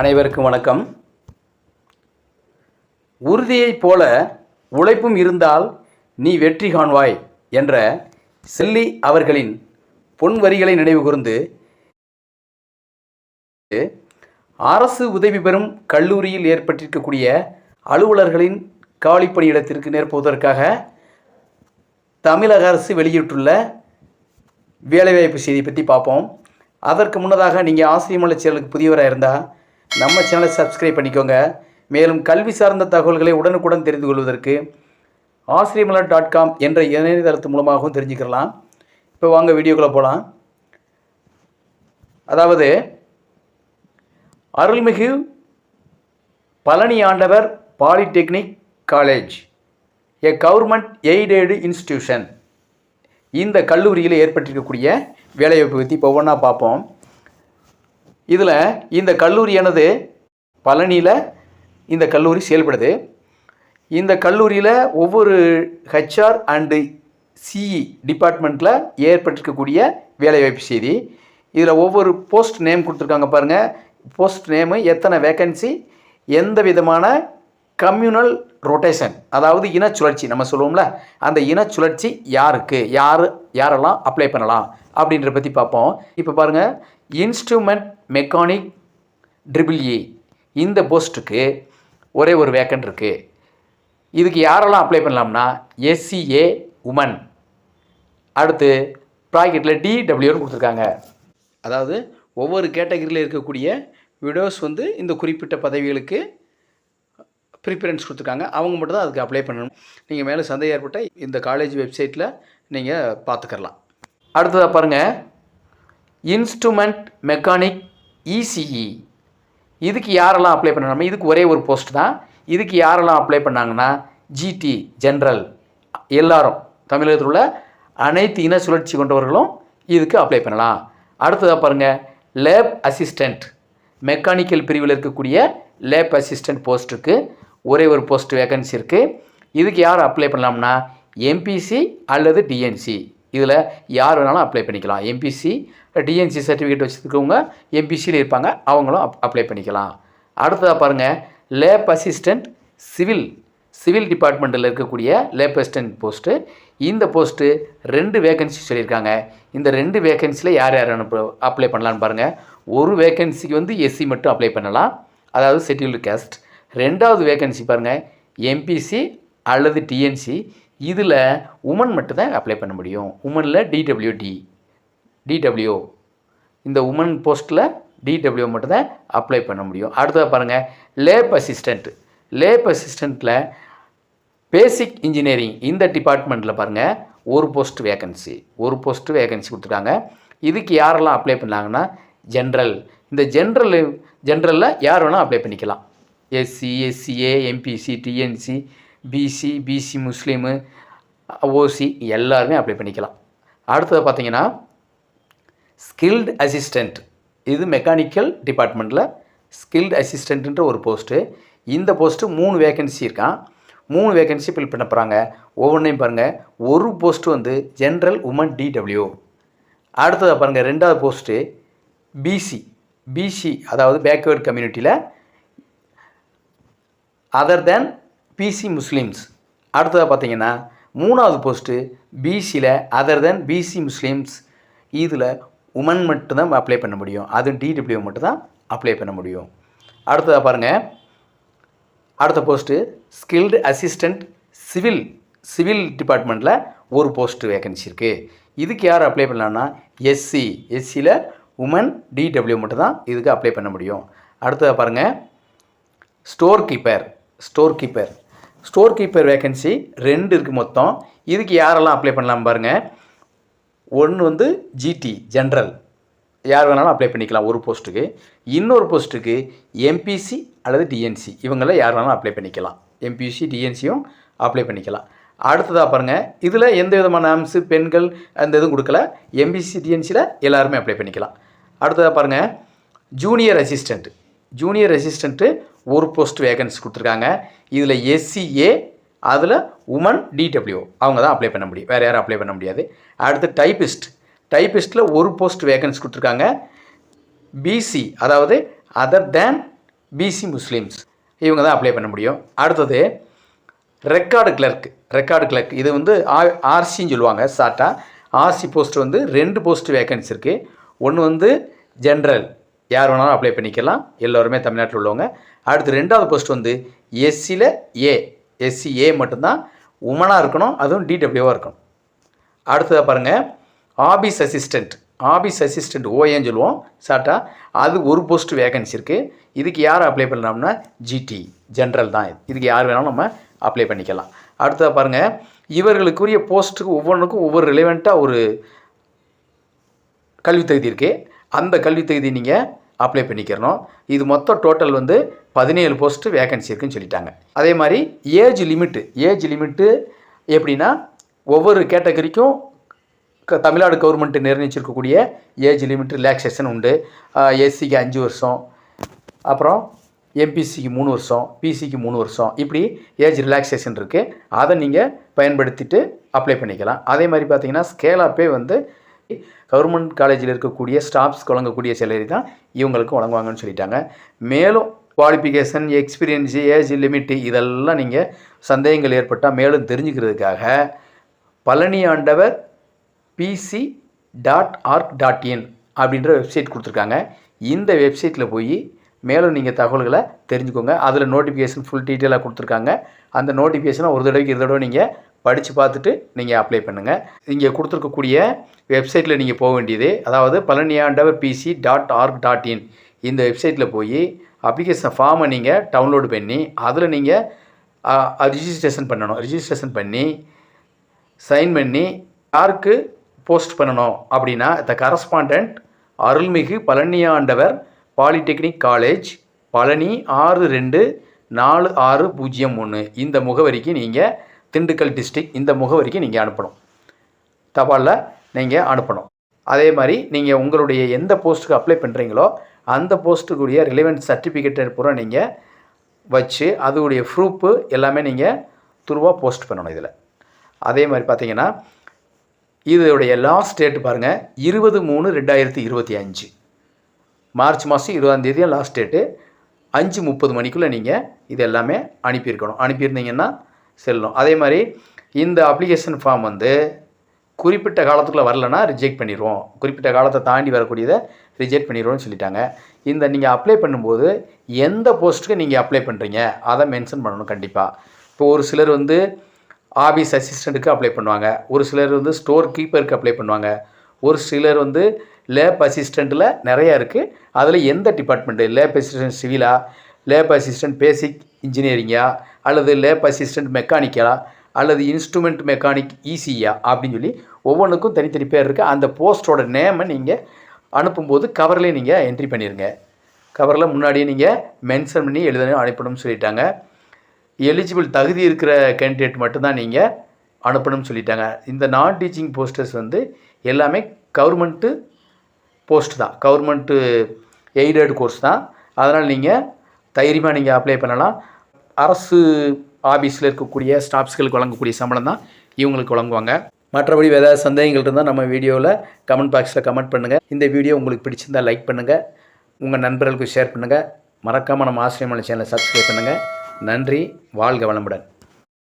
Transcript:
அனைவருக்கும் வணக்கம். உறுதியைப் போல உழைப்பும் இருந்தால் நீ வெற்றி காண்வாய் என்ற செல்லி அவர்களின் பொன் வரிகளை நினைவுகூர்ந்து அரசு உதவி பெறும் கல்லூரியில் ஏற்பட்டிருக்கக்கூடிய அலுவலர்களின் காலிப்பணியிடத்திற்கு நிரப்புவதற்காக தமிழக அரசு வெளியிட்டுள்ள வேலைவாய்ப்பு செய்தி பற்றி பார்ப்போம். அதற்கு முன்னதாக நீங்கள் ஆசிரியமலை செயலுக்கு புதியவராக இருந்தால் நம்ம சேனலை சப்ஸ்கிரைப் பண்ணிக்கோங்க. மேலும் கல்வி சார்ந்த தகவல்களை உடனுக்குடன் தெரிந்து கொள்வதற்கு ஆசிரியமலர் டாட் காம் என்ற இணையதளத்து மூலமாகவும் தெரிஞ்சுக்கலாம் இப்போ வாங்க வீடியோக்குள்ளே போகலாம் அதாவது அருள்மிகு Palani Andavar polytechnic college a government aided institution இந்த கல்லூரியில் ஏற்பட்டிருக்கக்கூடிய வேலைவாய்ப்பு பற்றி இப்போ ஒவ்வொன்றா பார்ப்போம். இதில் இந்த கல்லூரியானது பழனியில் இந்த கல்லூரி செயல்படுது. இந்த கல்லூரியில் ஒவ்வொரு ஹெச்ஆர் அண்டு சிஇ டிபார்ட்மெண்ட்டில் ஏற்பட்டிருக்கக்கூடிய வேலைவாய்ப்பு செய்தி. இதில் ஒவ்வொரு போஸ்ட் நேம் கொடுத்துருக்காங்க பாருங்கள் போஸ்ட் நேமு எத்தனை வேக்கன்சி எந்த விதமான கம்யூனல் ரொட்டேஷன் அதாவது இன சுழற்சி நம்ம சொல்லுவோம்ல. அந்த இன சுழற்சி யாருக்கு? யார்? யாரெல்லாம் அப்ளை பண்ணலாம்? அப்படின்றத பற்றி பார்ப்போம். இப்போ பாருங்கள் இன்ஸ்ட்ருமெண்ட் மெக்கானிக் ட்ரிபிள் இ. இந்த போஸ்ட்டுக்கு ஒரே ஒரு வேக்கன்ட் இருக்குது இதுக்கு யாரெல்லாம் அப்ளை பண்ணலாம்னா எஸ்சிஏ உமன் அடுத்து ப்ராக்கெட்டில் டிடபிள்யூன்னு கொடுத்துருக்காங்க. அதாவது ஒவ்வொரு கேட்டகரியில் இருக்கக்கூடிய விடோஸ் வந்து இந்த குறிப்பிட்ட பதவிகளுக்கு ப்ரிஃபரன்ஸ் கொடுத்துருக்காங்க. அவங்க மட்டும் தான் அதுக்கு அப்ளை பண்ணணும். நீங்கள் மேலே சந்தேகம் ஏற்பட்ட இந்த காலேஜ் வெப்சைட்டில் நீங்கள் பார்த்துக்கலாம் அடுத்ததாக பாருங்கள் இன்ஸ்ட்ருமெண்ட் மெக்கானிக் இசிஇ இதுக்கு யாரெல்லாம் அப்ளை பண்ணணும் இதுக்கு ஒரே ஒரு போஸ்ட் தான். இதுக்கு யாரெல்லாம் அப்ளை பண்ணாங்கன்னா ஜிடி ஜென்ரல் எல்லாரும் தமிழகத்தில் உள்ள அனைத்து இன சுழற்சி கொண்டவர்களும் இதுக்கு அப்ளை பண்ணலாம். அடுத்ததாக பாருங்கள் லேப் அசிஸ்டண்ட் மெக்கானிக்கல் பிரிவில் இருக்கக்கூடிய லேப் அசிஸ்டண்ட் போஸ்ட்டுக்கு ஒரே ஒரு போஸ்ட் வேகன்சி இருக்குது இதுக்கு யார் அப்ளை பண்ணலாம்னா எம்பிசி அல்லது டிஎன்சி இதில் யார் வேணாலும் அப்ளை பண்ணிக்கலாம். எம்பிசி டிஎன்சி சர்டிஃபிகேட் வச்சுருக்கவங்க எம்பிசியில் இருப்பாங்க. அவங்களும் அப் அப்ளை பண்ணிக்கலாம். அடுத்ததாக பாருங்கள் லேப் அசிஸ்டண்ட் சிவில் சிவில் டிபார்ட்மெண்ட்டில் இருக்கக்கூடிய லேப் அசிஸ்டன்ட் போஸ்ட்டு இந்த போஸ்ட்டு ரெண்டு வேகன்சி சொல்லியிருக்காங்க. இந்த ரெண்டு வேகன்சியில் யார் யார் அனுப்ப அப்ளை பண்ணலான்னு பாருங்கள் ஒரு வேகன்சிக்கு வந்து எஸ்சி மட்டும் அப்ளை பண்ணலாம். அதாவது ஷெட்யூல்டு கேஸ்ட் ரெண்டாவது வேகன்சி பாருங்கள் எம்பிசி அல்லது டிஎன்சி இதில் உமன் மட்டும்தான் அப்ளை பண்ண முடியும். உமனில் டிடபிள்யூடி டிடபிள்யூ இந்த உமன் போஸ்ட்டில் டிடபிள்யூ மட்டும்தான் அப்ளை பண்ண முடியும். அடுத்ததாக பாருங்கள் லேப் அசிஸ்டண்ட் லேப் அசிஸ்டண்ட்டில் பேசிக் இன்ஜினியரிங் இந்த டிபார்ட்மெண்ட்டில் பாருங்கள் ஒரு போஸ்ட் வேகன்சி ஒரு போஸ்ட் வேகன்சி கொடுத்துருக்காங்க. இதுக்கு யாரெல்லாம் அப்ளை பண்ணாங்கன்னா ஜென்ரல் இந்த ஜென்ரல் ஜென்ரலில் யார் வேணால் அப்ளை பண்ணிக்கலாம். SC SCA MBC DNC BC BC Muslim OC எல்லாருமே அப்ளை பண்ணிக்கலாம். அடுத்தது பார்த்தீங்கன்னா ஸ்கில்டு அசிஸ்டண்ட் இது மெக்கானிக்கல் டிபார்ட்மெண்ட்டில் ஸ்கில்டு அசிஸ்டண்ட்டுன்ற ஒரு போஸ்ட்டு இந்த போஸ்ட்டு மூணு வேகன்சி இருக்கான். மூணு வேகன்சி ஃபில் பண்ண போகிறாங்க ஒவ்வொன்றையும் பாருங்கள் ஒரு போஸ்ட்டு வந்து ஜென்ரல் உமன் டிடபிள்யூ அடுத்ததாக பாருங்கள் ரெண்டாவது போஸ்ட்டு பிசி பிசி அதாவது பேக்வேர்டு கம்யூனிட்டியில் அதர் தேன் பிசி முஸ்லீம்ஸ் அடுத்ததாக பார்த்தீங்கன்னா மூணாவது போஸ்ட்டு பிசியில் அதர் தென் பிசி முஸ்லீம்ஸ் இதில் உமன் மட்டும்தான் அப்ளை பண்ண முடியும். அதுவும் டிடபிள்யூ மட்டும்தான் அப்ளை பண்ண முடியும். அடுத்ததாக பாருங்கள் அடுத்த post skilled assistant civil civil டிபார்ட்மெண்ட்டில் ஒரு போஸ்ட்டு வேகன்சி இருக்குது இதுக்கு யார் அப்ளை பண்ணலான்னா எஸ்சி எஸ்சியில் உமன் டிடபிள்யூ மட்டும்தான் இதுக்கு அப்ளை பண்ண முடியும். அடுத்ததாக பாருங்கள் store keeper store keeper store keeper vacancy ரெண்டு இருக்குது மொத்தம். இதுக்கு யாரெல்லாம் அப்ளை பண்ணலாம் பாருங்கள் ஒன்று வந்து ஜிடி ஜென்ரல் யார் வேணாலும் அப்ளை பண்ணிக்கலாம் ஒரு போஸ்ட்டுக்கு. இன்னொரு போஸ்ட்டுக்கு எம்பிசி அல்லது டிஎன்சி இவங்கள யார் வேணாலும் அப்ளை பண்ணிக்கலாம். எம்பிசி டிஎன்சியும் அப்ளை பண்ணிக்கலாம். அடுத்ததாக பாருங்கள் இதில் எந்த விதமான அம்சு பெண்கள் அந்த இதுவும் கொடுக்கல. எம்பிசி டிஎன்சியில் எல்லாருமே அப்ளை பண்ணிக்கலாம். அடுத்ததாக பாருங்கள் ஜூனியர் அசிஸ்டண்ட்டு ஜூனியர் அசிஸ்டண்ட்டு ஒரு போஸ்ட் வேகன்சி கொடுத்துருக்காங்க. இதில் எஸ்சிஏ அதில் உமன் டிடபிள்யூ அவங்க தான் அப்ளை பண்ண முடியும். வேறு யாரும் அப்ளை பண்ண முடியாது. அடுத்து டைபிஸ்ட் டைபிஸ்ட்டில் ஒரு போஸ்ட் வேகன்சி கொடுத்துருக்காங்க. பிசி அதாவது அதர் தேன் பிசி முஸ்லீம்ஸ் இவங்க தான் அப்ளை பண்ண முடியும். அடுத்தது ரெக்கார்டு கிளர்க் ரெக்கார்டு கிளர்க் இது வந்து ஆர்சின்னு சொல்லுவாங்க ஷார்ட்டாக ஆர்சி போஸ்ட் வந்து ரெண்டு போஸ்ட் வேகன்சி இருக்குது ஒன்று வந்து ஜென்ரல் யார் வேணாலும் அப்ளை பண்ணிக்கலாம். எல்லோருமே தமிழ்நாட்டில் உள்ளவங்க. அடுத்து ரெண்டாவது போஸ்ட் வந்து எஸ்சியில் ஏ எஸ்சி ஏ மட்டும்தான் உமனாக இருக்கணும் அதுவும் டிடபிள்யூவாக இருக்கணும். அடுத்ததாக பாருங்கள் ஆபீஸ் அசிஸ்டண்ட் ஆபீஸ் அசிஸ்டண்ட் ஓஏன்னு சொல்லுவோம் சாட்டா. அது ஒரு போஸ்ட் வேகன்சி இருக்குது இதுக்கு யார் அப்ளை பண்ணலாம்னா ஜிடி ஜென்ரல் தான் இது. இதுக்கு யார் வேணாலும் நம்ம அப்ளை பண்ணிக்கலாம். அடுத்ததாக பாருங்கள் இவர்களுக்குரிய போஸ்ட்டுக்கு ஒவ்வொன்றுக்கும் ஒவ்வொரு ரிலவெண்ட்டாக ஒரு கல்வி தகுதி இருக்குது அந்த கல்வி தகுதி நீங்கள் அப்ளை பண்ணிக்கிறணும். இது மொத்தம் டோட்டல் வந்து பதினேழு போஸ்ட்டு வேகன்சி இருக்குன்னு சொல்லிட்டாங்க. அதே மாதிரி ஏஜ் லிமிட்டு ஏஜ் லிமிட்டு எப்படின்னா ஒவ்வொரு கேட்டகரிக்கும் க தமிழ்நாடு கவர்மெண்ட் நிர்ணயிச்சிருக்கக்கூடிய ஏஜ் லிமிட் ரிலாக்ஸேஷன் உண்டு. எஸ்சிக்கு அஞ்சு வருஷம் அப்புறம் எம்பிசிக்கு மூணு வருஷம் பிசிக்கு மூணு வருஷம் இப்படி ஏஜ் ரிலாக்ஸேஷன் இருக்குது அதை நீங்கள் பயன்படுத்திட்டு அப்ளை பண்ணிக்கலாம். அதே மாதிரி பார்த்தீங்கன்னா ஸ்கேலாப்பே வந்து கவர்மெண்ட் காலேஜில் இருக்கக்கூடிய ஸ்டாஃப்ஸ் வழங்கக்கூடிய சேலரி தான் இவங்களுக்கு வழங்குவாங்கன்னு சொல்லிட்டாங்க. மேலும் குவாலிஃபிகேஷன் எக்ஸ்பீரியன்ஸு ஏஜ் லிமிட்டு இதெல்லாம் நீங்கள் சந்தேகங்கள் ஏற்பட்டால் மேலும் தெரிஞ்சுக்கிறதுக்காக Palani Andavar PC dot org dot in அப்படின்ற வெப்சைட் கொடுத்துருக்காங்க. இந்த வெப்சைட்டில் போய் மேலும் நீங்கள் தகவல்களை தெரிஞ்சுக்கோங்க. அதில் நோட்டிஃபிகேஷன் ஃபுல் டீட்டெயிலாக கொடுத்துருக்காங்க. அந்த நோட்டிஃபிகேஷனை ஒரு தடவைக்கு இரு தடவை நீங்கள் படித்து பார்த்துட்டு நீங்கள் அப்ளை பண்ணுங்கள் இங்கே கொடுத்துருக்கக்கூடிய வெப்சைட்டில் நீங்கள் போக வேண்டியது அதாவது Palaniandavar PC dot org dot in இந்த வெப்சைட்டில் போய் அப்ளிகேஷன் ஃபார்மை நீங்கள் டவுன்லோடு பண்ணி அதில் நீங்கள் ரிஜிஸ்ட்ரேஷன் பண்ணணும். ரிஜிஸ்ட்ரேஷன் பண்ணி சைன் பண்ணி யாருக்கு போஸ்ட் பண்ணணும் அப்படின்னா த கரஸ்பாண்டன்ட் அருள்மிகு பழனியாண்டவர் பாலிடெக்னிக் காலேஜ் பழனி ஆறு ரெண்டு நாலு ஆறு பூஜ்ஜியம் ஒன்று இந்த முகவரிக்கு நீங்கள் திண்டுக்கல் டிஸ்ட்ரிக் இந்த முகவரிக்கு நீங்கள் அனுப்பணும். தபாலில் நீங்கள் அனுப்பணும். அதே மாதிரி நீங்கள் உங்களுடைய எந்த போஸ்ட்டுக்கு அப்ளை பண்ணுறீங்களோ அந்த போஸ்ட்டுக்குரிய ரிலவெண்ட் சர்டிஃபிகேட்டை பூரா நீங்கள் வச்சு அதோடைய ப்ரூஃபு எல்லாமே நீங்கள் துருவாக போஸ்ட் பண்ணணும் இதில். அதே மாதிரி பார்த்தீங்கன்னா இதோடைய லாஸ்ட் டேட் பாருங்கள் இருபது மூணு ரெண்டாயிரத்தி இருபத்தி அஞ்சு. மார்ச் மாதம் இருபதாந்தேதியாக லாஸ்ட் டேட்டு அஞ்சு முப்பது மணிக்குள்ளே நீங்கள் இது எல்லாமே அனுப்பியிருக்கணும். அனுப்பியிருந்தீங்கன்னா செல்லும் அதே மாதிரி இந்த அப்ளிகேஷன் ஃபார்ம் வந்து குறிப்பிட்ட காலத்துக்குள்ளே வரலன்னா ரிஜெக்ட் பண்ணிடுவோம் குறிப்பிட்ட காலத்தை தாண்டி வரக்கூடியதை ரிஜெக்ட் பண்ணிடுவோம்னு சொல்லிட்டாங்க. இந்த நீங்கள் அப்ளை பண்ணும்போது எந்த போஸ்ட்டுக்கு நீங்கள் அப்ளை பண்ணுறீங்க அதை மென்ஷன் பண்ணணும் கண்டிப்பாக இப்போ ஒரு சிலர் வந்து ஆஃபீஸ் அசிஸ்டண்ட்டுக்கு அப்ளை பண்ணுவாங்க. ஒரு சிலர் வந்து ஸ்டோர் கீப்பருக்கு அப்ளை பண்ணுவாங்க. ஒரு சிலர் வந்து லேப் அசிஸ்டண்ட்டில் நிறையா இருக்குது அதில் எந்த டிபார்ட்மெண்ட்டு லேப் அசிஸ்டன்ட் சிவிலா லேப் அசிஸ்டன்ட் பேசிக் இன்ஜினியரிங்கா அல்லது லேப் அசிஸ்டன்ட் மெக்கானிக்கலா அல்லது இன்ஸ்ட்ருமெண்ட் மெக்கானிக் ஈஸியா அப்படின்னு சொல்லி ஒவ்வொன்றுக்கும் தனித்தனி பேர் இருக்குது அந்த போஸ்ட்டோட நேமை நீங்கள் அனுப்பும்போது கவர்லேயே நீங்கள் என்ட்ரி பண்ணிடுங்க கவரில் முன்னாடியே நீங்கள் மென்ஷன் பண்ணி எழுதணும் அனுப்பணும்னு சொல்லிட்டாங்க. எலிஜிபிள் தகுதி இருக்கிற கேண்டிடேட் மட்டும்தான் நீங்கள் அனுப்பணும்னு சொல்லிட்டாங்க. இந்த நான் டீச்சிங் போஸ்டர்ஸ் வந்து எல்லாமே கவர்மெண்ட்டு போஸ்ட் தான். கவர்மெண்ட்டு எய்டட் கோர்ஸ் தான். அதனால் நீங்கள் தைரியமாக நீங்கள் அப்ளை பண்ணலாம். அரசு ஆஃபீஸில் இருக்கக்கூடிய ஸ்டாஃப்ஸ்களுக்கு வழங்கக்கூடிய சம்பளம் தான் இவங்களுக்கு வழங்குவாங்க. மற்றபடி வேறு ஏதாவது சந்தேகங்கள் இருந்தால் நம்ம வீடியோவில் கமெண்ட் பாக்ஸில் கமெண்ட் பண்ணுங்கள் இந்த வீடியோ உங்களுக்கு பிடிச்சிருந்தால் லைக் பண்ணுங்கள் உங்கள் நண்பர்களுக்கு ஷேர் பண்ணுங்கள் மறக்காமல் நம்ம ஆசிரியமான சேனலை சப்ஸ்கிரைப் பண்ணுங்கள் நன்றி. வாழ்க வளமுடன்.